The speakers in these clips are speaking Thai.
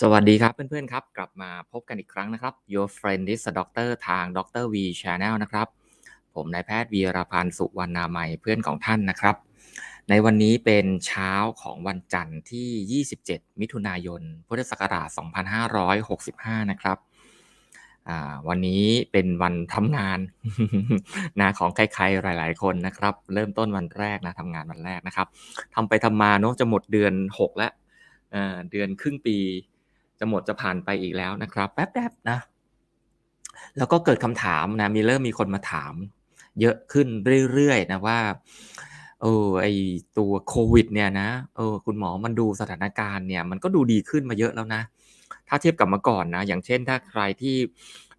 สวัสดีครับเพื่อนๆครับ กลับมาพบกันอีกครั้งนะครับ Your Friend is a Doctor ทาง Dr. V Channel นะครับ ผมนายแพทย์วีรพันธ์สุวรรณามัยเพื่อนของท่านนะครับ ในวันนี้เป็นเช้าของวันจันทร์ที่ 27 มิถุนายน พุทธศักราช 2565 นะครับ วันนี้เป็นวันทำงานนะของใครๆหลาย ๆ คนนะครับ เริ่มต้นวันแรกนะทำงานวันแรกนะครับทำไปทำมาเนาะจะหมดเดือน 6 แล้วเดือนครึ่งปี จะหมดจะผ่านไปอีกแล้วนะครับ แป๊บๆนะแล้วก็เกิดคำถามนะมีเริ่มมีคนมาถาม เยอะขึ้นเรื่อยๆนะว่าเออไอตัวโควิดเนี่ยนะเออคุณหมอมันดูสถานการณ์เนี่ย มันก็ดูดีขึ้นมาเยอะแล้วนะ ถ้าเทียบกับเมื่อก่อนนะ อย่างเช่นถ้าใครที่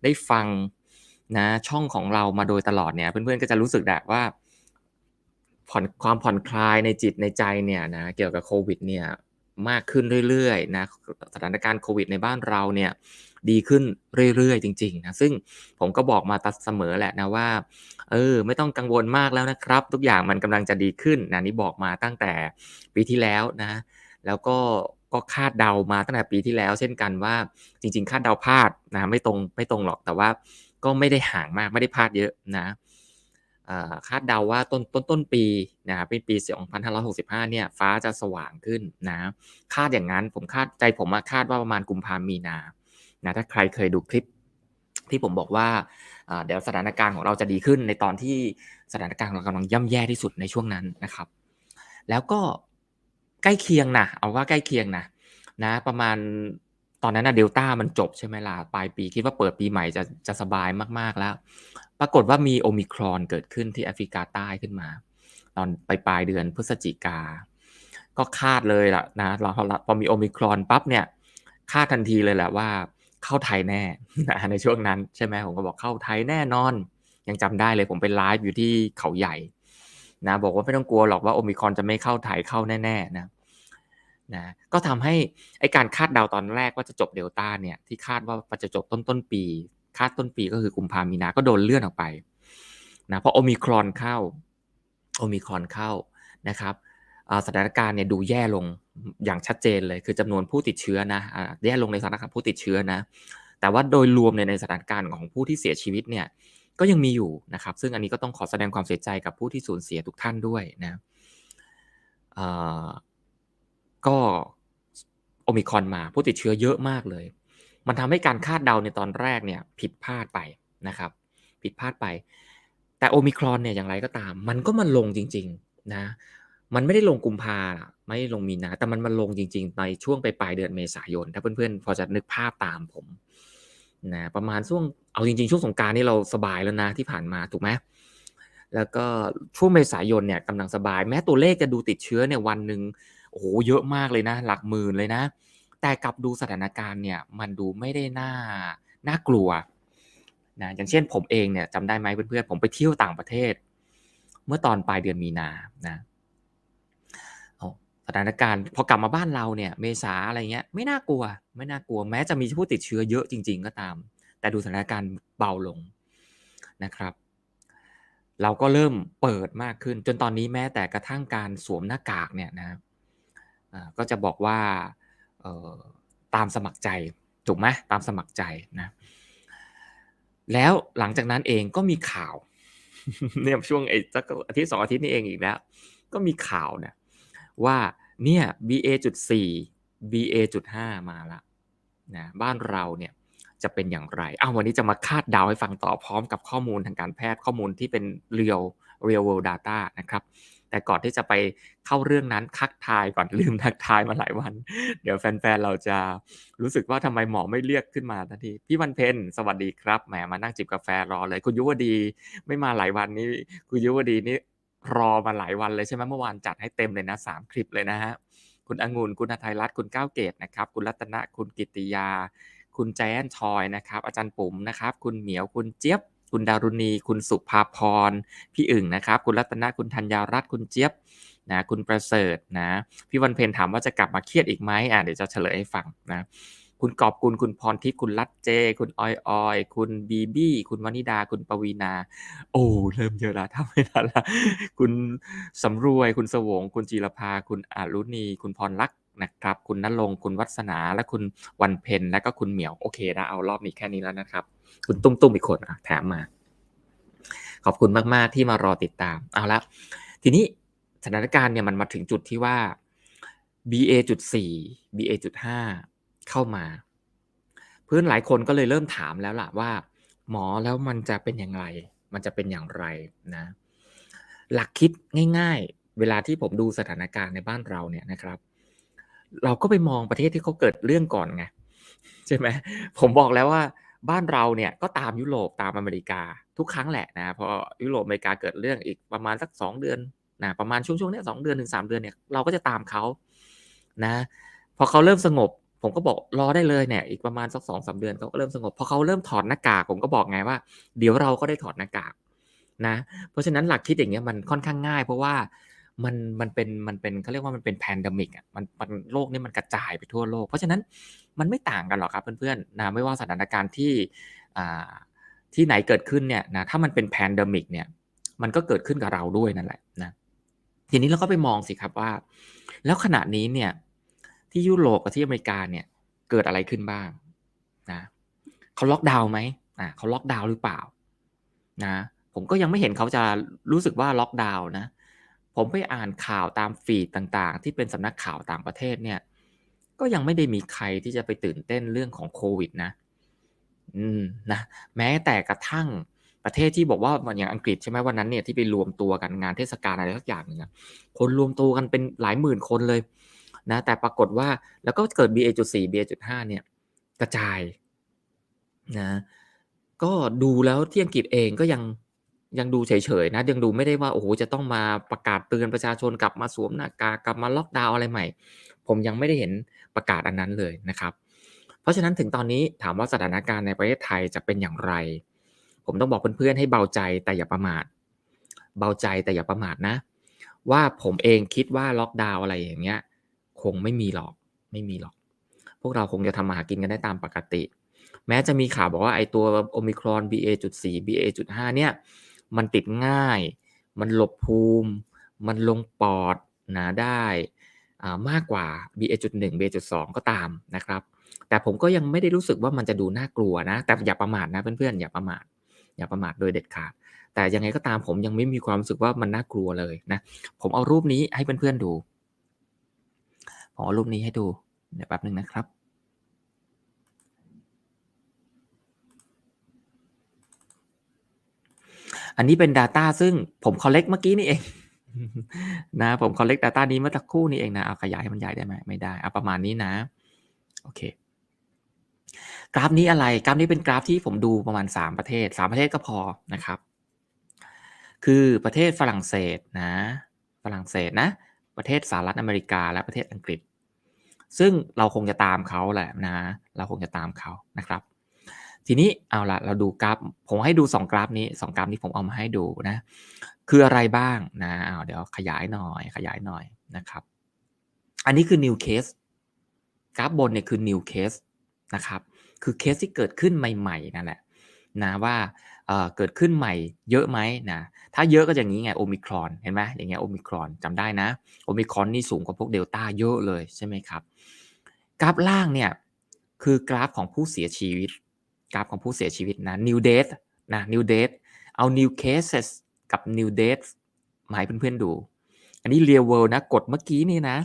ได้ฟังนะช่องของเรามาโดยตลอดเนี่ย เพื่อนๆก็จะรู้สึกแบบว่าผ่อนความผ่อนคลายในจิตในใจเนี่ยนะเกี่ยวกับโควิดเนี่ยมากขึ้นเรื่อยๆนะสถานการณ์โควิดในบ้านเราเนี่ยดีขึ้นเรื่อยๆจริงๆนะซึ่งผมก็บอกมาตัดเสมอแหละนะว่าเออไม่ต้องกังวลมากแล้วนะครับ ทุกอย่างมันกำลังจะดีขึ้นนะนี่บอกมาตั้งแต่ปีที่แล้วนะ แล้วก็ ก็คาดเดามาตั้งแต่ปีที่แล้ว เช่นกันว่าจริง ๆ คาดเดาพลาดนะไม่ตรงไม่ตรงหรอกแต่ว่าก็ไม่ได้ห่างมากไม่ได้พลาดเยอะนะคาดเดาว่าต้นต้นต้นปีนะเป็นปี 2565 เนี่ยฟ้าจะสว่างขึ้นนะคาดอย่างนั้นผมคาดใจผมมาคาดว่าประมาณกุมภามีนานะถ้าใครเคยดูคลิปที่ผมบอกว่าเดี๋ยวสถานการณ์ของเราจะดีขึ้นในตอนที่สถานการณ์เรากำลังย่ำแย่ที่สุดในช่วงนั้นนะครับ แล้วก็ ใกล้เคียงนะเอาว่าใกล้เคียงนะนะประมาณตอนนั้นนะเดลต้ามันจบใช่ไหมล่ะปลายปีคิดว่าเปิดปีใหม่จะจะสบายมากๆแล้ว ปรากฏว่ามีโอมิครอนเกิดขึ้นที่แอฟริกาใต้ขึ้นมา ตอนปลายปลายเดือนพฤศจิกา ก็คาดเลยล่ะนะเราพอมีโอมิครอนปั๊บเนี่ยคาดทันทีเลยแหละว่าเข้าไทยแน่ในช่วงนั้นใช่ไหมผมก็บอกเข้าไทยแน่นอน ยังจำได้เลยผมไปไลฟ์อยู่ที่เขาใหญ่ นะบอกว่าไม่ต้องกลัวหรอกว่าโอมิครอนจะไม่เข้าไทยเข้าแน่ๆนะนะก็ทำให้ไอการคาดเดาตอนแรกว่าจะจบเดลต้าเนี่ยที่คาดว่าจะจบต้นต้นปี คาดต้นปีก็คือกุมภามีนาก็โดนเลื่อนออกไปนะเพราะโอมิครอนเข้าโอมิครอนเข้านะครับสถานการณ์เนี่ยดูแย่ลงอย่างชัดเจนเลยคือจำนวนผู้ติดเชื้อนะแย่ลงในสถานการณ์ผู้ติดเชื้อนะแต่ว่าโดยรวมในสถานการณ์ของผู้ที่เสียชีวิตเนี่ย ก็ยังมีอยู่นะครับ ซึ่งอันนี้ก็ต้องขอแสดงความเสียใจกับผู้ที่สูญเสียทุกท่านด้วยนะก็โอมิคอนมาผู้ติดเชื้อเยอะมากเลย มันทำให้การคาดเดาในตอนแรกเนี่ยผิดพลาดไปนะครับ ผิดพลาดไป แต่โอมิครอนเนี่ยอย่างไรก็ตาม มันก็มาลงจริง ๆนะมันไม่ได้ลงกุมภาไม่ลงมีนา แต่มันมาลงจริง ๆ ในช่วงไปปลายเดือนเมษายน ถ้าเพื่อนๆ พอจะนึกภาพตามผมนะประมาณช่วง เอาจริงๆ ช่วงสงการนี่เราสบายแล้วนะที่ผ่านมาถูกไหมแล้วก็ช่วงเมษายนเนี่ยกำลังสบาย แม้ตัวเลขจะดูติดเชื้อเนี่ยวันหนึ่งโอ้โหเยอะมากเลยนะ หลักหมื่นเลยนะ แต่กลับดูสถานการณ์เนี่ยมันดูไม่ได้น่าน่ากลัวนะอย่างเช่นผมเองเนี่ยจำได้ไหมเพื่อนๆผมไปเที่ยวต่างประเทศ เมื่อตอนปลายเดือนมีนานะสถานการณ์พอกลับมาบ้านเราเนี่ย เมษาอะไรเงี้ยไม่น่ากลัว ไม่น่ากลัวแม้จะมีผู้ติดเชื้อเยอะจริง ๆ ก็ตาม แต่ดูสถานการณ์เบาลงนะครับ เราก็เริ่มเปิดมากขึ้น จนตอนนี้แม้แต่กระทั่งการสวมหน้ากากเนี่ยนะก็จะบอกว่าตามสมัครใจถูกไหมตามสมัครใจนะ แล้วหลังจากนั้นเองก็มีข่าวเนี่ยช่วงไอ้สักอาทิตย์สองอาทิตย์นี้เองอีกแล้ว ก็มีข่าวนะว่าเนี่ย BA.4 BA.5 มาละนะบ้านเราเนี่ย จะเป็นอย่างไรอ้าววันนี้จะมาคาดเดาให้ฟังต่อพร้อมกับข้อมูลทางการแพทย์ข้อมูลที่เป็น real real world data นะครับแต่ก่อนที่จะไปเข้าเรื่องนั้นคักทายก่อนลืมทักทายมาหลายวัน เดี๋ยวแฟนๆเราจะรู้สึกว่าทำไมหมอไม่เรียกขึ้นมาทันทีพี่วันเพ็ญสวัสดีครับแหมมานั่งจิบกาแฟรอเลย คุณยุวดีไม่มาหลายวันนี้คุณยุวดีนี่รอมาหลายวันเลยใช่ไหมเมื่อวานจัดให้เต็มเลยนะสามคลิปเลยนะฮะคุณองุ่นคุณอาทัยรัตน์คุณก้าวเกตนะครับ คุณรัตนะคุณกิติยา คุณแจนชอยนะครับ อาจารย์ปุ๋มนะครับ คุณเหมียว คุณเจี๊ยบ คุณดารุณี คุณสุภาพร พี่อึ่งนะครับ คุณรัตนคุณธัญญารัตน์ คุณเจี๊ยบ นะ คุณประเสริฐนะ พี่วันเพนถามว่าจะกลับมาเครียดอีกไหมอะเดี๋ยวจะเฉลยให้ฟังนะ คุณกอบกุล คุณพรทิพย์ คุณรัตเจ คุณออยออย คุณบีบี้ คุณวนิดา คุณปวีนา โอ้ เริ่มเยอะล้วถ้าไม่ทันละ คุณสำรวย คุณสวง คุณจีรภาคุณอารุณี คุณพรลักษ นะครับ คุณนรงค์คุณวัฒนา และคุณวันเพ็ญและก็คุณเหมียว โอเคนะเอารอบนี้แค่นี้แล้วนะครับ คุณตุ้มตุ้มอีกคนอะแถมมา ขอบคุณมาก ๆ ที่มารอติดตาม เอาละ ทีนี้สถานการณ์เนี่ยมันมาถึงจุดที่ว่า BA.4 BA.5 เข้ามา เพื่อนหลายคนก็เลยเริ่มถามแล้วล่ะว่า หมอแล้วมันจะเป็นอย่างไร มันจะเป็นอย่างไรนะ หลักคิดง่าย ๆ เวลาที่ผมดูสถานการณ์ในบ้านเราเนี่ยนะครับ เราก็ไปมองประเทศที่เขาเกิดเรื่องก่อนไงใช่ไหมผมบอกแล้วว่าบ้านเราเนี่ยก็ตามยุโรปตามอเมริกาทุกครั้งแหละนะพอยุโรปอเมริกาเกิดเรื่องอีกประมาณสักสองเดือนนะประมาณช่วงช่วงนี้สองเดือนถึงสามเดือนเนี่ยเราก็จะตามเขานะพอเขาเริ่มสงบ ผมก็บอกรอได้เลยเนี่ยอีกประมาณสักสองสาเดือนเขาก็เริ่มสงบพอเขาเริ่มถอดหน้ากากผมก็บอกไงว่า เดี๋ยวเราก็ได้ถอดหน้ากากนะเพราะฉะนั้นหลักคิดอย่างเงี้ยมันค่อนข้างง่าย เพราะว่า มันมันเป็นมันเป็นเขาเรียกว่ามันเป็นแพนดมิกอะมันมันโลกนี้มันกระจายไปทั่วโลก เพราะฉะนั้นมันไม่ต่างกันหรอกครับเพื่อนๆนะไม่ว่าสถานการณ์ที่อ่าที่ไหนเกิดขึ้นเนี่ยนะถ้ามันเป็นแพนดมิกเนี่ยมันก็เกิดขึ้นกับเราด้วยนั่นแหละนะทีนี้เราก็ไปมองสิครับว่า แล้วขณะนี้เนี่ยที่ยุโรปกับที่อเมริกาเนี่ยเกิดอะไรขึ้นบ้างนะเขาล็อกดาวน์ไหมอ่าเขาล็อกดาวน์หรือเปล่านะผมก็ยังไม่เห็นเขาจะรู้สึกว่าล็อกดาวน์นะ ผมไปอ่านข่าวตามฟีดต่างๆ ที่เป็นสำนักข่าวต่างประเทศเนี่ย ก็ยังไม่ได้มีใครที่จะไปตื่นเต้นเรื่องของโควิดนะ อืมนะแม้แต่กระทั่งประเทศที่บอกว่าอย่างอังกฤษใช่ไหมวันนั้นเนี่ยที่ไปรวมตัวกันงานเทศกาลอะไรสักอย่างหนึ่งคนรวมตัวกันเป็นหลายหมื่นคนเลยนะแต่ปรากฏว่าแล้วก็เกิด BA.4 BA.5 เนี่ยกระจายนะก็ดูแล้วที่อังกฤษเองก็ยัง ยังดูเฉยๆนะยังดูไม่ได้ว่าโอ้โหจะต้องมาประกาศเตือนประชาชนกลับมาสวมหน้ากากกลับมาล็อกดาวน์อะไรใหม่ ผมยังไม่ได้เห็นประกาศอันนั้นเลยนะครับ เพราะฉะนั้นถึงตอนนี้ถามว่าสถานการณ์ในประเทศไทยจะเป็นอย่างไร ผมต้องบอกเพื่อนๆให้เบาใจแต่อย่าประมาท เบาใจแต่อย่าประมาทนะ ว่าผมเองคิดว่าล็อกดาวน์อะไรอย่างเงี้ย คงไม่มีหรอกไม่มีหรอก พวกเราคงจะทำมาหากินกันได้ตามปกติ แม้จะมีข่าวบอกว่าไอตัวโอมิครอน BA.4 BA.5 เนี่ย มันติดง่าย มันหลบภูมิ มันลงปอดนะได้มากกว่า BA.1 BA.2 ก็ตามนะครับ แต่ผมก็ยังไม่ได้รู้สึกว่ามันจะดูน่ากลัวนะ แต่อย่าประมาทนะเพื่อนๆอย่าประมาทอย่าประมาทโดยเด็ดขาด แต่ยังไงก็ตามผมยังไม่มีความรู้สึกว่ามันน่ากลัวเลยนะ ผมเอารูปนี้ให้เพื่อนๆดู ผมเอารูปนี้ให้ดู เดี๋ยวแป๊บหนึ่งนะครับ อันนี้เป็น Data ซึ่งผม collect เมื่อกี้นี่เองนะผม collect data นี้เมื่อสักครู่นี้เองนะเอาขยายให้มันใหญ่ได้ไหมไม่ได้เอาประมาณนี้นะโอเคกราฟนี้อะไรกราฟนี้เป็นกราฟที่ผมดูประมาณ 3 ประเทศ 3 ประเทศก็พอนะครับ คือประเทศฝรั่งเศสนะฝรั่งเศสนะ ประเทศสหรัฐอเมริกาและประเทศอังกฤษ ซึ่งเราคงจะตามเขาแหละนะ เราคงจะตามเขานะครับ ทีนี้เอาละเราดูกราฟ ผมให้ดู 2 กราฟนี้ 2 กราฟนี้ผมเอามาให้ดูนะ คืออะไรบ้างนะเอาเดี๋ยวขยายหน่อยขยายหน่อยนะครับ อันนี้คือ new case กราฟบนเนี่ยคือ new case นะครับ คือเคสที่เกิดขึ้นใหม่ๆนั่นแหละนะว่าเเกิดขึ้นใหม่เยอะไหมนะถ้าเยอะก็อย่างนี้ไงโอมิครอนเห็นไหมอย่างเงี้ยโอมิครอนจำได้นะโอมิครอนนี่สูงกว่าพวกเดลต้าเยอะเลยใช่ไหมครับ กราฟล่างเนี่ยคือกราฟของผู้เสียชีวิต กราฟของผู้เสียชีวิตนะ new death นะ new death เอา new cases กับ new death มาให้เพื่อนๆดู อันนี้ real world นะกดเมื่อกี้นี่นะ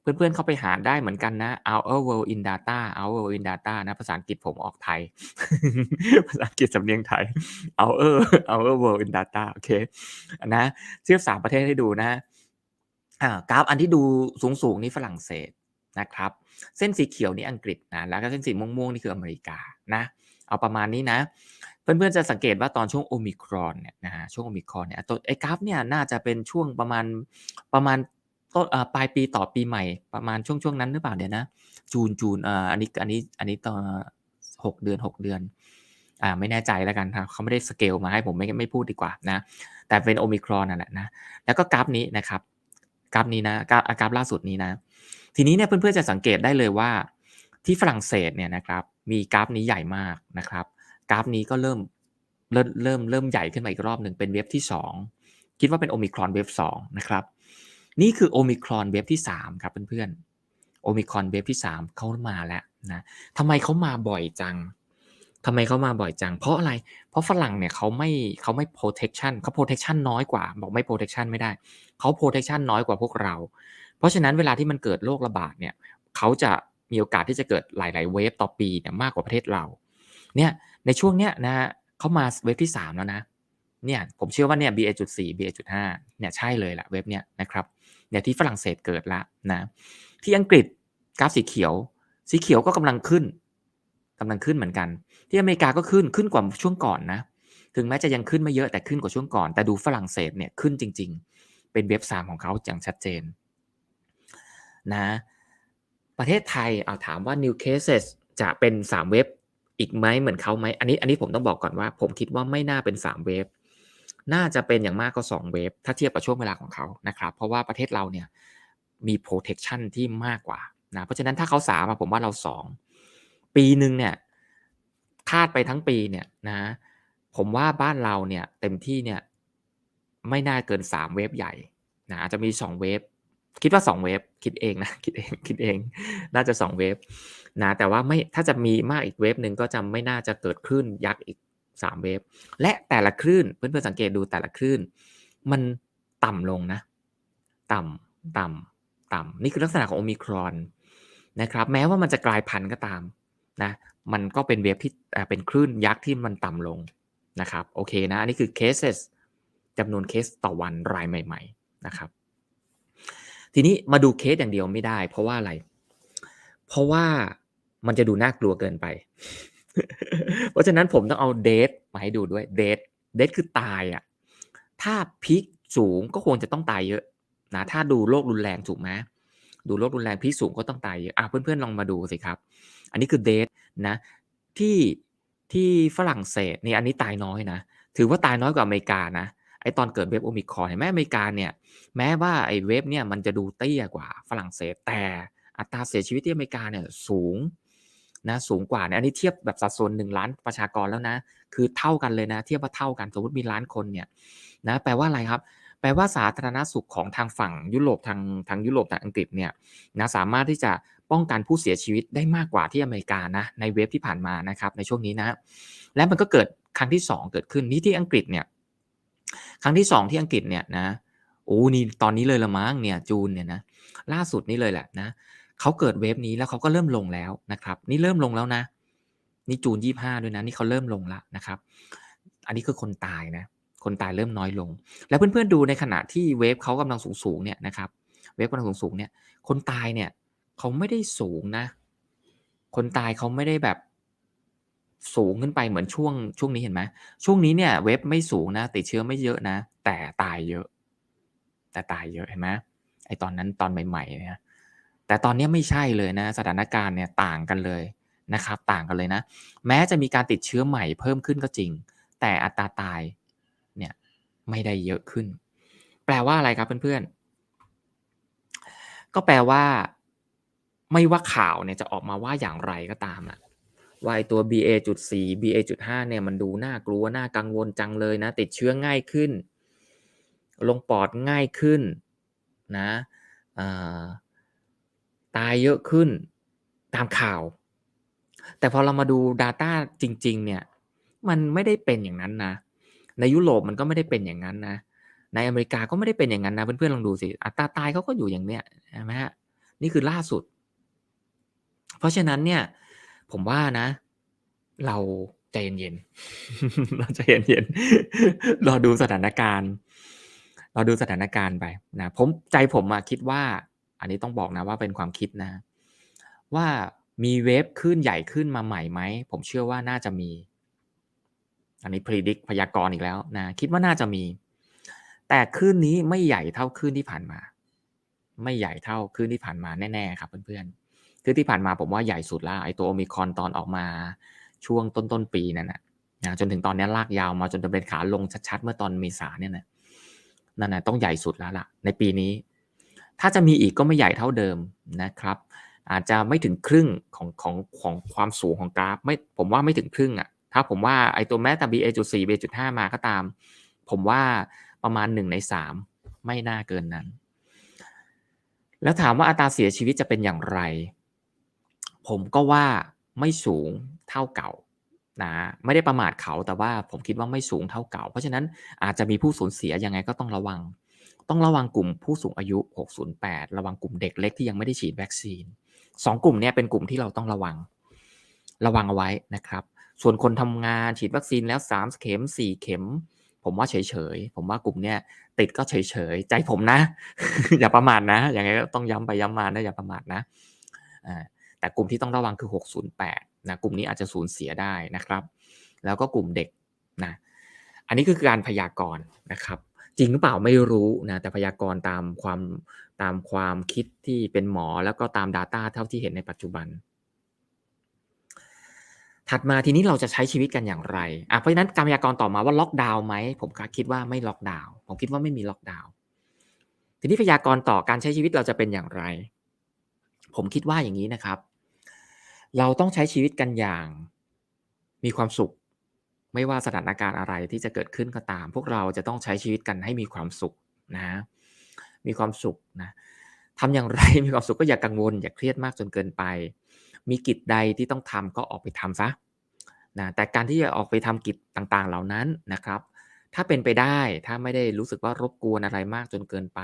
เพื่อนๆเข้าไปหาได้เหมือนกันนะ our world in data our world in data นะ ภาษาอังกฤษผมออกไทย ภาษาอังกฤษสำเนียงไทย our our world in data โอเคนะเทียบสามประเทศให้ดูนะกราฟอันที่ดูสูงๆนี่ฝรั่งเศสนะครับ เส้นสีเขียวนี่อังกฤษนะแล้วก็เส้นสีม่วงๆนี่คืออเมริกานะ เอาประมาณนี้นะ เพื่อนๆจะสังเกตว่าตอนช่วงโอมิครอนเนี่ยนะฮะช่วงโอมิครอนเนี่ยตัวไอ้กราฟเนี่ยน่าจะเป็นช่วงประมาณประมาณต้นปลายปีต่อปีใหม่ประมาณช่วงช่วงนั้นหรือเปล่าเดี๋ยวนะ จูนจูนอ่าอันนี้อันนี้อันนี้ตอนหกเดือนหกเดือนอ่าไม่แน่ใจแล้วกันครับเขาไม่ได้สเกลมาให้ผมไม่ไม่พูดดีกว่านะ แต่เป็นโอมิครอนนั่นแหละนะแล้วก็กราฟนี้นะครับกราฟนี้นะกราฟกราฟล่าสุดนี้นะ ทีนี้เนี่ยเพื่อนๆจะสังเกตได้เลยว่าที่ฝรั่งเศสเนี่ยนะครับ มีกราฟนี้ใหญ่มากนะครับ กราฟนี้ก็เริ่มเริ่มเริ่มเริ่มใหญ่ขึ้นมาอีกรอบหนึ่งเป็นเว็บที่ 2 คิดว่าเป็นโอมิครอนเว็บ2นะครับ นี่คือโอมิครอนเว็บที่ 3 ครับเพื่อนๆโอมิครอนเว็บที่ 3 เขามาแล้วนะทำไมเขามาบ่อยจังทำไมเขามาบ่อยจัง เพราะอะไร เพราะฝรั่งเนี่ยเขาไม่เขาไม่ protection เขา protection น้อยกว่า บอกไม่ protection ไม่ได้ เขา protection น้อยกว่าพวกเรา เพราะฉะนั้นเวลาที่มันเกิดโรคระบาดเนี่ยเขาจะ มีโอกาสที่จะเกิดหลาย ๆ เวฟต่อปีเนี่ยมากกว่าประเทศเราเนี่ยในช่วงเนี้ยนะฮะเขามาเวฟที่ 3 แล้วนะเนี่ยผมเชื่อว่าเนี่ย BA.4 BA.5 เนี่ยใช่เลยละเว็บเนี่ยนะครับเนี่ยที่ฝรั่งเศสเกิดละนะที่อังกฤษกราฟสีเขียว สีเขียวก็กำลังขึ้นกำลังขึ้นเหมือนกัน ที่อเมริกาก็ขึ้นขึ้นกว่าช่วงก่อนนะถึงแม้จะยังขึ้นไม่เยอะแต่ขึ้นกว่าช่วงก่อน แต่ดูฝรั่งเศสเนี่ยขึ้นจริง ๆ เป็นเว็บสามของเขาอย่างชัดเจนนะ ประเทศไทยเอาถามว่า new cases จะเป็น 3 เว็บอีกไหมเหมือนเขาไหมอันนี้อันนี้ผมต้องบอกก่อนว่า ผมคิดว่าไม่น่าเป็น 3 เว็บน่าจะเป็นอย่างมากก็ 2 เว็บถ้าเทียบกับช่วงเวลาของเขานะครับเพราะว่าประเทศเราเนี่ยมี protection ที่มากกว่านะเพราะฉะนั้นถ้าเขาสามผมว่าเรา 2 ปีหนึ่งเนี่ยคาดไปทั้งปีเนี่ยนะผมว่าบ้านเราเนี่ยเต็มที่เนี่ยไม่น่าเกิน 3 เว็บใหญ่นะอาจจะมี 2 เว็บ คิดว่า2เว็บคิดเองนะคิดเองคิดเอง น่าจะ2เว็บนะแต่ว่าไม่ถ้าจะมีมากอีกเว็บหนึ่งก็จะไม่น่าจะเกิดคลื่นยักษ์อีก3เว็บและแต่ละคลื่นเพื่อนๆสังเกตดูแต่ละคลื่น มันต่ำลงนะ ต่ำต่ำต่ำนี่คือลักษณะของโอมิครอนนะครับ แม้ว่ามันจะกลายพันธุ์ก็ตามนะมันก็เป็นเว็บที่เป็นคลื่นยักษ์ที่มันต่ำลงนะครับโอเคนะอันนี้คือ cases จำนวนเคสต่อวันรายใหม่ ๆ นะครับ ทีนี้มาดูเคสอย่างเดียวไม่ได้ เพราะว่าอะไร เพราะว่ามันจะดูน่ากลัวเกินไป เพราะฉะนั้นผมต้องเอาเดทมาให้ดูด้วยเดทเดทคือตายอะ่ะถ้าพีคสูงก็คงจะต้องตายเยอะนะถ้าดูโรครุนแรงถูกไหมดูโรครุนแรงพีคสูงก็ต้องตายเยอะอะเพื่อนๆลองมาดูสิครับ อันนี้คือเดทนะที่ที่ฝรั่งเศสนี่อันนี้ตายน้อยนะ ถือว่าตายน้อยกว่าอเมริกานะ ไอตอนเกิดเว็บโอมิครอนเห็นไหมอเมริกาเนี่ยแม้ว่าไอเว็บเนี่ยมันจะดูเตี้ยกว่าฝรั่งเศสแต่อัตราเสียชีวิตที่อเมริกาเนี่ยสูงนะสูงกว่าเนี่ยอันนี้เทียบแบบสัดส่วนหนึ่งล้านประชากรแล้วนะ คือเท่ากันเลยนะ เทียบว่าเท่ากันสมมติมีล้านคนเนี่ยนะแปลว่าอะไรครับแปลว่าสาธารณสุขของทางฝั่งยุโรปทางทางยุโรปทางอังกฤษเนี่ยนะสามารถที่จะป้องกันผู้เสียชีวิตได้มากกว่าที่อเมริกานะในเว็บที่ผ่านมานะครับในช่วงนี้นะ และมันก็เกิดครั้งที่ 2 เกิดขึ้นนี่ที่อังกฤษเนี่ย ครั้งที่ 2 ที่อังกฤษเนี่ยนะโอ้นี่ตอนนี้เลยละมั้งเนี่ยจูนเนี่ยนะล่าสุดนี่เลยแหละนะเขาเกิดเวฟนี้แล้วเขาก็เริ่มลงแล้วนะครับ นี่เริ่มลงแล้วนะนี่จูนยี่ห้าด้วยนะนี่เขาเริ่มลงแล้วนะครับ อันนี้คือคนตายนะ คนตายเริ่มน้อยลง แล้วเพื่อนๆดูในขณะที่เวฟเขากำลังสูงๆเนี่ยนะครับ เวฟกำลังสูงๆเนี่ย คนตายเนี่ยเขาไม่ได้สูงนะ คนตายเขาไม่ได้แบบ สูงขึ้นไปเหมือนช่วงช่วงนี้เห็นไหมช่วงนี้เนี่ย เวฟไม่สูงนะติดเชื้อไม่เยอะนะ แต่ตายเยอะ แต่ตายเยอะเห็นไหมไอตอนนั้นตอนใหม่ๆเนี่ยแต่ตอนนี้ไม่ใช่เลยนะ สถานการณ์เนี่ยต่างกันเลยนะครับ ต่างกันเลยนะ แม้จะมีการติดเชื้อใหม่เพิ่มขึ้นก็จริง แต่อัตราตายเนี่ยไม่ได้เยอะขึ้น แปลว่าอะไรครับเพื่อนๆก็แปลว่า ไม่ว่าข่าวเนี่ยจะออกมาว่าอย่างไรก็ตามนะ ว่าตัว BA.4 BA.5 เนี่ยมันดูน่ากลัวน่ากังวลจังเลยนะ ติดเชื้อง่ายขึ้น ลงปอดง่ายขึ้นนะตายเยอะขึ้นตามข่าว แต่พอเรามาดู Data จริง ๆ เนี่ย มันไม่ได้เป็นอย่างนั้นนะ ในยุโรปมันก็ไม่ได้เป็นอย่างนั้นนะ ในอเมริกาก็ไม่ได้เป็นอย่างนั้นนะ เพื่อนๆลองดูสิ อัตราตายเขาก็อยู่อย่างเนี้ยใช่ไหมฮะ นี่คือล่าสุด เพราะฉะนั้นเนี่ย ผมว่านะ เราใจเย็นๆเราใจเย็นๆรอดูสถานการณ์เราดูสถานการณ์ไปนะผมใจผมอะคิดว่า อันนี้ต้องบอกนะว่าเป็นความคิดนะ ว่ามีเวฟขึ้นใหญ่ขึ้นมาใหม่ไหมผมเชื่อว่าน่าจะมี อันนี้พรีดิกพยากรณ์อีกแล้วนะคิดว่าน่าจะมี แต่ขึ้นนี้ไม่ใหญ่เท่าขึ้นที่ผ่านมา ไม่ใหญ่เท่าขึ้นที่ผ่านมาแน่ๆครับเพื่อนๆ คือที่ผ่านมาผมว่าใหญ่สุดแล้วไอ้ตัวโอมิคอนตอนออกมาช่วงต้นต้นปีนั่นนะนะจนถึงตอนนี้ลากยาวมาจนจะเป็นขาลงชัดๆ เมื่อตอนเมษาเนี่ยนะนั่นนะต้องใหญ่สุดแล้วล่ะ ในปีนี้ ถ้าจะมีอีกก็ไม่ใหญ่เท่าเดิมนะครับ อาจจะไม่ถึงครึ่งของของของความสูงของกราฟไม่ผมว่าไม่ถึงครึ่งอะถ้าผมว่าไอตัวแม้แต่ BA.4 BA.5 มาก็ตาม ผมว่าประมาณหนึ่งในสามไม่น่าเกินนั้น แล้วถามว่าอัตราเสียชีวิตจะเป็นอย่างไร ผมก็ว่าไม่สูงเท่าเก่านะไม่ได้ประมาทเขาแต่ว่าผมคิดว่าไม่สูงเท่าเก่า เพราะฉะนั้นอาจจะมีผู้สูญเสียยังไงก็ต้องระวัง ต้องระวังกลุ่มผู้สูงอายุ 608 ระวังกลุ่มเด็กเล็กที่ยังไม่ได้ฉีดวัคซีนสองกลุ่มนี้เป็นกลุ่มที่เราต้องระวัง ระวังเอาไว้นะครับ ส่วนคนทำงานฉีดวัคซีนแล้ว 3 เข็ม 4 เข็ม ผมว่าเฉยๆ ผมว่ากลุ่มเนี้ยติดก็เฉยๆ ใจผมนะ อย่าประมาทนะ อย่างไรก็ต้องย้ำไปย้ำมานะอย่าประมาทนะอ่า แต่กลุ่มที่ต้องระวังคือ 608นะกลุ่มนี้อาจจะสูญเสียได้นะครับ แล้วก็กลุ่มเด็กนะอันนี้คือการพยากรณ์นะครับ จริงหรือเปล่าไม่รู้นะแต่พยากรณ์ตามความตามความคิดที่เป็นหมอแล้วก็ตาม Data เท่าที่เห็นในปัจจุบัน ถัดมาทีนี้เราจะใช้ชีวิตกันอย่างไรอะเพราะฉะนั้นการพยากรณ์ต่อมาว่าล็อกดาวน์ไหมผมคิดว่าไม่ล็อกดาวน์ผมคิดว่าไม่มีล็อกดาวน์ทีนี้พยากรณ์ต่อการใช้ชีวิตเราจะเป็นอย่างไร ผมคิดว่าอย่างนี้นะครับ เราต้องใช้ชีวิตกันอย่างมีความสุข ไม่ว่าสถานการณ์อะไรที่จะเกิดขึ้นก็ตาม พวกเราจะต้องใช้ชีวิตกันให้มีความสุขนะมีความสุขนะทำอย่างไรมีความสุขก็อย่ากกังวล อย่าเครียดมากจนเกินไป มีกิจใดที่ต้องทำก็ออกไปทำซะนะแต่การที่จะออกไปทำกิจต่างๆ เหล่านั้นนะครับ ถ้าเป็นไปได้ถ้าไม่ได้รู้สึกว่ารบกวนอะไรมากจนเกินไป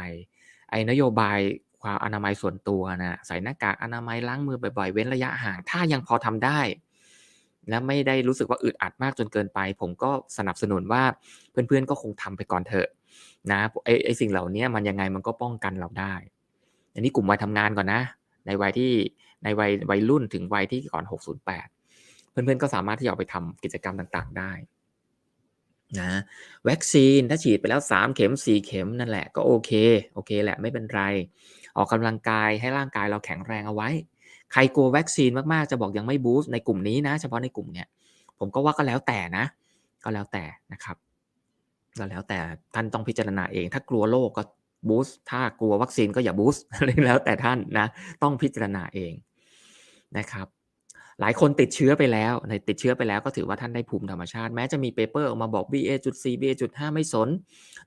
ไอ้นโยบาย ความอนามัยส่วนตัวนะใส่หน้ากากอนามัยล้างมือบ่อยๆ เว้นระยะห่าง ถ้ายังพอทำได้ และไม่ได้รู้สึกว่าอึดอัดมากจนเกินไป ผมก็สนับสนุนว่าเพื่อนๆก็คงทำไปก่อนเถอะนะไอไอสิ่งเหล่านี้มันยังไงมันก็ป้องกันเราได้ อันนี้กลุ่มวัยทำงานก่อนนะ ในวัยที่ในวัยวัยรุ่นถึงวัยที่ก่อน 608 เพื่อนๆก็สามารถที่จะไปทำกิจกรรมต่างๆได้นะวัคซีนถ้าฉีดไปแล้ว 3 เข็ม 4 เข็มนั่นแหละก็โอเคโอเคแหละไม่เป็นไร ออกกำลังกายให้ร่างกายเราแข็งแรงเอาไว้ ใครกลัววัคซีนมากๆจะบอกยังไม่บูสต์ในกลุ่มนี้นะ เฉพาะในกลุ่มเนี้ยผมก็ว่าก็แล้วแต่นะ ก็แล้วแต่นะครับก็แล้วแต่ท่านต้องพิจารณาเอง ถ้ากลัวโรคก็บูสต์ถ้ากลัววัคซีนก็อย่าบูสต์แล้วแต่ท่านนะ ต้องพิจารณาเองนะครับ หลายคนติดเชื้อไปแล้วในติดเชื้อไปแล้วก็ถือว่าท่านได้ภูมิธรรมชาติ แม้จะมีเปเปอร์ออกมาบอก BA.4 BA.5 ไม่สน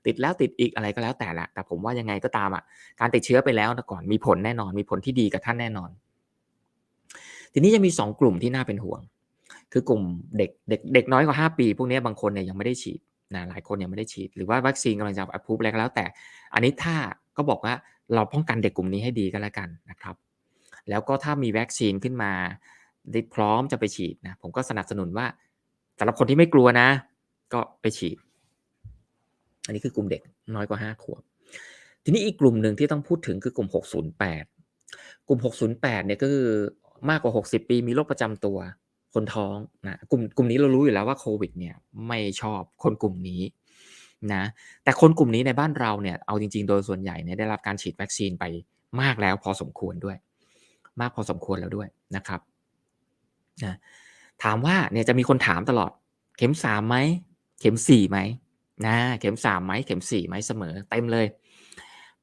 ติดแล้วติดอีกอะไรก็แล้วแต่ละ แต่ผมว่ายังไงก็ตามอะการติดเชื้อไปแล้วก่อนมีผลแน่นอน มีผลที่ดีกับท่านแน่นอน ทีนี้จะมี 2 กลุ่มที่น่าเป็นห่วง คือกลุ่มเด็กเด็กเด็กน้อยกว่า 5 ปี พวกนี้บางคนเนี่ยยังไม่ได้ฉีดนะหลายคนยังไม่ได้ฉีด หรือว่าวัคซีนกำลังจะอพูบอะไรก็แล้วแต่ อันนี้ถ้าก็บอกว่าเราป้องกันเด็กกลุ่มนี้ให้ดีก็แล้วกันนะครับ แล้วก็ถ้ามีวัคซีนขึ้นมา ได้พร้อมจะไปฉีดนะผมก็สนับสนุนว่าสำหรับคนที่ไม่กลัวนะ ก็ไปฉีด อันนี้คือกลุ่มเด็กน้อยกว่า 5 ขวบ ทีนี้อีกกลุ่มหนึ่งที่ต้องพูดถึงคือกลุ่ม 608 กลุ่ม 608เนี่ยก็คือมากกว่า 60 ปีมีโรคประจำตัว คนท้องนะกลุ่มกลุ่มนี้เรารู้อยู่แล้วว่าโควิดเนี่ยไม่ชอบคนกลุ่มนี้นะแต่คนกลุ่มนี้ในบ้านเราเนี่ยเอาจริง ๆ โดยส่วนใหญ่เนี่ยได้รับการฉีดวัคซีนไปมากแล้วพอสมควรด้วย มากพอสมควรแล้วด้วยนะครับ นะถามว่าเนี่ยจะมีคนถามตลอด เข็มสามไหมเข็มสี่ไหมนะเข็มสามไหมเข็มสี่ไหมเสมอเต็มเลย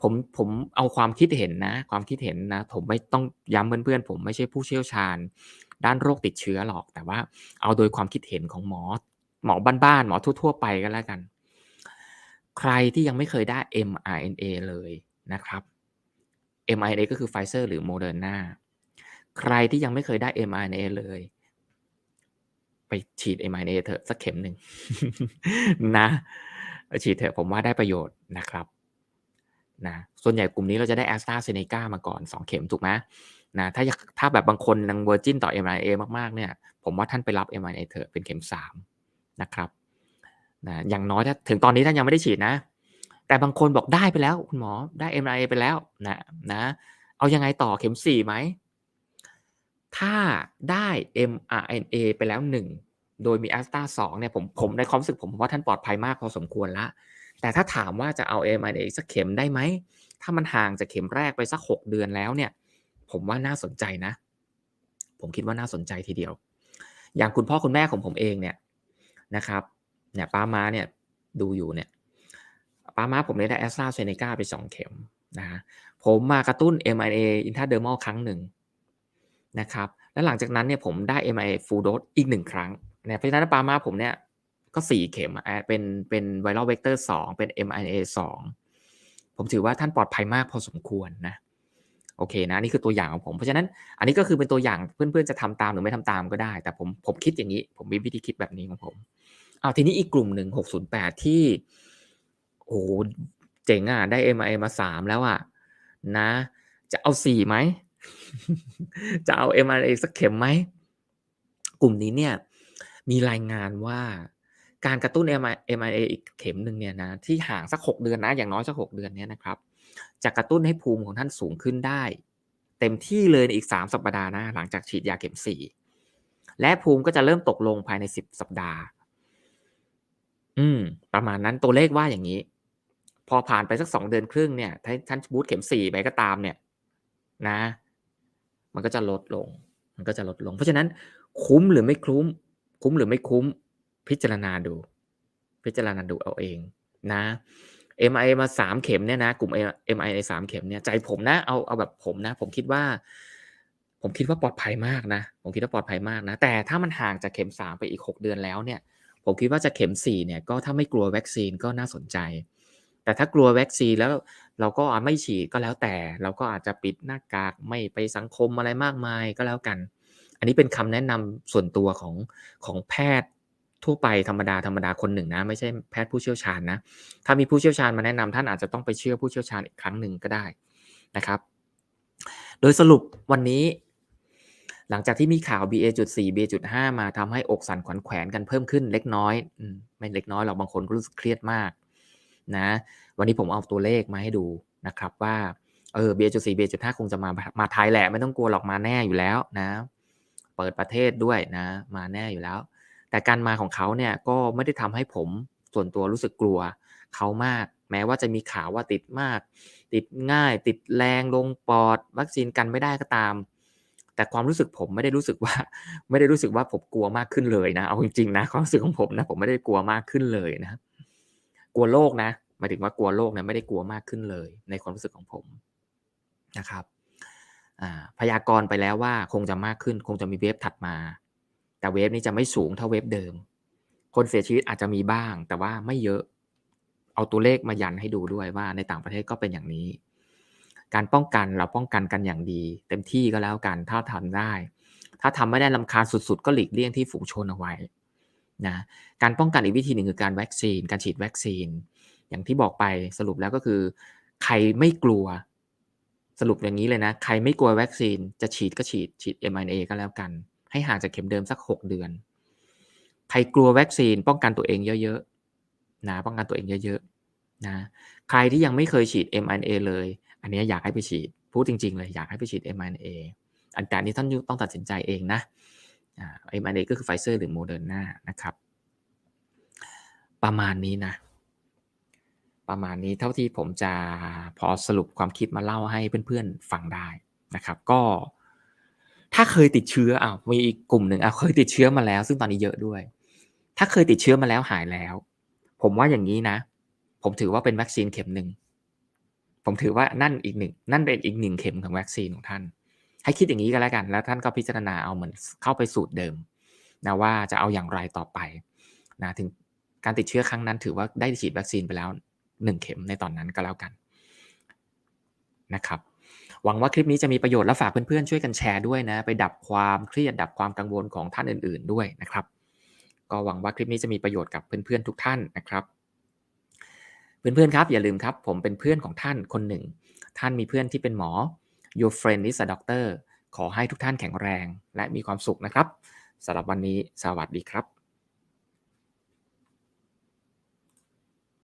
ผมผมเอาความคิดเห็นนะ ความคิดเห็นนะ ผมไม่ต้องย้ำเพื่อนๆผมไม่ใช่ผู้เชี่ยวชาญ ด้านโรคติดเชื้อหรอก แต่ว่าเอาโดยความคิดเห็นของหมอ หมอบ้านๆหมอทั่ว ๆ ไปก็แล้วกัน ใครที่ยังไม่เคยได้ mRNA เลยนะครับ mRNA ก็คือ Pfizer หรือ Moderna ใครที่ยังไม่เคยได้ mRNA เลย ไปฉีด mRNA เถอะสักเข็มหนึ่งนะฉีดเถอะผมว่าได้ประโยชน์นะครับนะส่วนใหญ่กลุ่มนี้เราจะได้แอสตราเซเนกามาก่อน 2 เข็มถูกไหมนะถ้าถ้าแบบบางคนยังเวอร์จินต่อ mRNA มากๆเนี่ยผมว่าท่านไปรับ mRNA เถอะเป็นเข็ม 3 นะครับนะอย่างน้อยถ้าถึงตอนนี้ท่านยังไม่ได้ฉีดนะ แต่บางคนบอกได้ไปแล้ว คุณหมอได้ mRNA ไปแล้วนะนะเอายังไงต่อเข็ม 4 ไหม ถ้าได้ mRNA ไปแล้ว1โดยมีแอสตราสองเนี่ยผมผมในความรู้สึกผมว่าท่านปลอดภัยมากพอสมควรละ แต่ถ้าถามว่าจะเอา mRNA สักเข็มได้ไหม ถ้ามันห่างจากเข็มแรกไปสัก 6 เดือนแล้วเนี่ย ผมว่าน่าสนใจนะ ผมคิดว่าน่าสนใจทีเดียว อย่างคุณพ่อคุณแม่ของผมเองเนี่ยนะครับเนี่ยป้าม้าเนี่ยดูอยู่เนี่ยป้าม้าผมได้แอสตราเซเนกาไป 2 เข็มนะผมมากระตุ้น mRNA อินทาเดอร์มอลครั้งหนึ่ง นะครับแล้วหลังจากนั้นเนี่ยผมได้ mRNA full dose อีก 1 ครั้งนะเพราะฉะนั้นปามาผมเนี่ยก็ 4 เข็มเป็นเป็น viral vector 2เป็น mRNA 2 ผมถือว่าท่านปลอดภัยมากพอสมควรนะโอเคนะนี่คือตัวอย่างของผม เพราะฉะนั้นอันนี้ก็คือเป็นตัวอย่างเพื่อนๆจะทำตามหรือไม่ทำตามก็ได้ แต่ผมผมคิดอย่างนี้ ผมมีวิธีคิดแบบนี้ของผมเอาทีนี้อีกกลุ่มหนึ่ง608ที่โอ้โหเจ๋งอะได้ MIA มา3แล้วอะนะ จะเอา4ไหม จะเอา mRNA สักเข็มไหม กลุ่มนี้เนี่ยมีรายงานว่าการกระตุ้น mRNA อีกเข็มหนึ่งเนี่ยนะที่ห่างสัก 6 เดือนนะอย่างน้อยสัก 6 เดือนเนี่ยนะครับ จะกระตุ้นให้ภูมิของท่านสูงขึ้นได้ เต็มที่เลยอีก 3 สัปดาห์นะหลังจากฉีดยาเข็ม 4 และภูมิก็จะเริ่มตกลงภายใน 10 สัปดาห์ อืม ประมาณนั้นตัวเลขว่าอย่างนี้ พอผ่านไปสัก 2 เดือนครึ่งเนี่ยท่านบูตเข็ม 4 ไปก็ตามเนี่ย นะ มันก็จะลดลง มันก็จะลดลง เพราะฉะนั้นคุ้มหรือไม่คุ้ม คุ้มหรือไม่คุ้ม พิจารณาดู พิจารณาดูเอาเองนะ mRNA มา3เข็มเนี่ยนะ กลุ่ม mRNA 3เข็มเนี่ยใจผมนะเอาเอาแบบผมนะ ผมคิดว่า ผมคิดว่าปลอดภัยมากนะ ผมคิดว่าปลอดภัยมากนะ แต่ถ้ามันห่างจากเข็ม3ไปอีก6เดือนแล้วเนี่ย ผมคิดว่าจะเข็ม4เนี่ยก็ถ้าไม่กลัววัคซีนก็น่าสนใจ แต่ถ้ากลัววัคซีนแล้วเราก็ไม่ฉีดก็แล้วแต่ เราก็อาจจะปิดหน้ากากไม่ไปสังคมอะไรมากมายก็แล้วกัน อันนี้เป็นคำแนะนำส่วนตัวของของแพทย์ทั่วไปธรรมดาธรรมดาคนหนึ่งนะ ไม่ใช่แพทย์ผู้เชี่ยวชาญนะ ถ้ามีผู้เชี่ยวชาญมาแนะนำท่านอาจจะต้องไปเชื่อผู้เชี่ยวชาญอีกครั้งหนึ่งก็ได้นะครับ โดยสรุปวันนี้ หลังจากที่มีข่าว BA.4 BA.5 มาทำให้อกสั่นขวัญแขวนกันเพิ่มขึ้นเล็กน้อยไม่เล็กน้อยหรอกบางคนก็รู้สึกเครียดมาก นะวันนี้ผมเอาตัวเลขมาให้ดูนะครับว่าเออ BA.4 BA.5 คงจะมามาไทยแหละไม่ต้องกลัวหรอกมาแน่อยู่แล้วนะเปิดประเทศด้วยนะมาแน่อยู่แล้ว แต่การมาของเขาเนี่ยก็ไม่ได้ทำให้ผมส่วนตัวรู้สึกกลัวเขามาก แม้ว่าจะมีข่าวว่าติดมาก ติดง่าย ติดแรงลงปอด วัคซีนกันไม่ได้ก็ตาม แต่ความรู้สึกผมไม่ได้รู้สึกว่า ไม่ได้รู้สึกว่าผมกลัวมากขึ้นเลยนะเอาจริงๆนะความรู้สึกของผมนะผมไม่ได้กลัวมากขึ้นเลยนะ กลัวโรคนะหมายถึงว่ากลัวโรคเนี่ยไม่ได้กลัวมากขึ้นเลย ในความรู้สึกของผมนะครับพยากรณ์ไปแล้วว่าคงจะมากขึ้น คงจะมีเวฟถัดมา แต่เวฟนี้จะไม่สูงเท่าเวฟเดิม คนเสียชีวิตอาจจะมีบ้าง แต่ว่าไม่เยอะ เอาตัวเลขมายันให้ดูด้วยว่าในต่างประเทศก็เป็นอย่างนี้ การป้องกันเราป้องกันกันอย่างดี เต็มที่ก็แล้วกันถ้าทำได้ ถ้าทำไม่ได้ลำคาญสุด ๆ ก็หลีกเลี่ยงที่ฝูงชนเอาไว้ นะการป้องกันอีกวิธีหนึ่งคือการวัคซีน การฉีดวัคซีน อย่างที่บอกไปสรุปแล้วก็คือ ใครไม่กลัว สรุปอย่างนี้เลยนะ ใครไม่กลัววัคซีนจะฉีดก็ฉีดฉีด mRNA ก็แล้วกัน ให้ห่างจากเข็มเดิมสัก 6 เดือน ใครกลัววัคซีนป้องกันตัวเองเยอะๆนะป้องกันตัวเองเยอะๆนะใครที่ยังไม่เคยฉีด mRNA เลย อันนี้อยากให้ไปฉีดพูดจริง ๆ เลยอยากให้ไปฉีด mRNA อันแต่นี้ท่านต้องตัดสินใจเองนะ mRNA ก็คือไฟเซอร์หรือโมเดอร์นานะครับ ประมาณนี้นะ ประมาณนี้เท่าที่ผมจะพอสรุปความคิดมาเล่าให้เพื่อนๆฟังได้นะครับ ก็ถ้าเคยติดเชื้ออ่ามีอีกกลุ่มหนึ่งอะเคยติดเชื้อมาแล้ว ซึ่งตอนนี้เยอะด้วย ถ้าเคยติดเชื้อมาแล้วหายแล้ว ผมว่าอย่างนี้นะ ผมถือว่าเป็นวัคซีนเข็มหนึ่งผมถือว่านั่นอีกหนึ่งนั่นเป็นอีกหนึ่งเข็มของวัคซีนของท่าน ให้คิดอย่างนี้ก็แล้วกัน แล้วท่านก็พิจารณาเอาเหมือนเข้าไปสูตรเดิมนะว่าจะเอาอย่างไรต่อไปนะถึงการติดเชื้อครั้งนั้นถือว่าได้ฉีดวัคซีนไปแล้วหนึ่งเข็มในตอนนั้นก็แล้วกันนะครับหวังว่าคลิปนี้จะมีประโยชน์และฝากเพื่อนๆช่วยกันแชร์ด้วยนะ ไปดับความเครียดดับความกังวลของท่านอื่น ๆด้วยนะครับ ก็หวังว่าคลิปนี้จะมีประโยชน์กับเพื่อนๆทุกท่านนะครับ เพื่อนๆครับอย่าลืมครับ ผมเป็นเพื่อนของท่านคนหนึ่ง ท่านมีเพื่อนที่เป็นหมอ your friend is a doctor ขอให้ทุกท่านแข็งแรงและมีความสุขนะครับสำหรับวันนี้สวัสดีครับ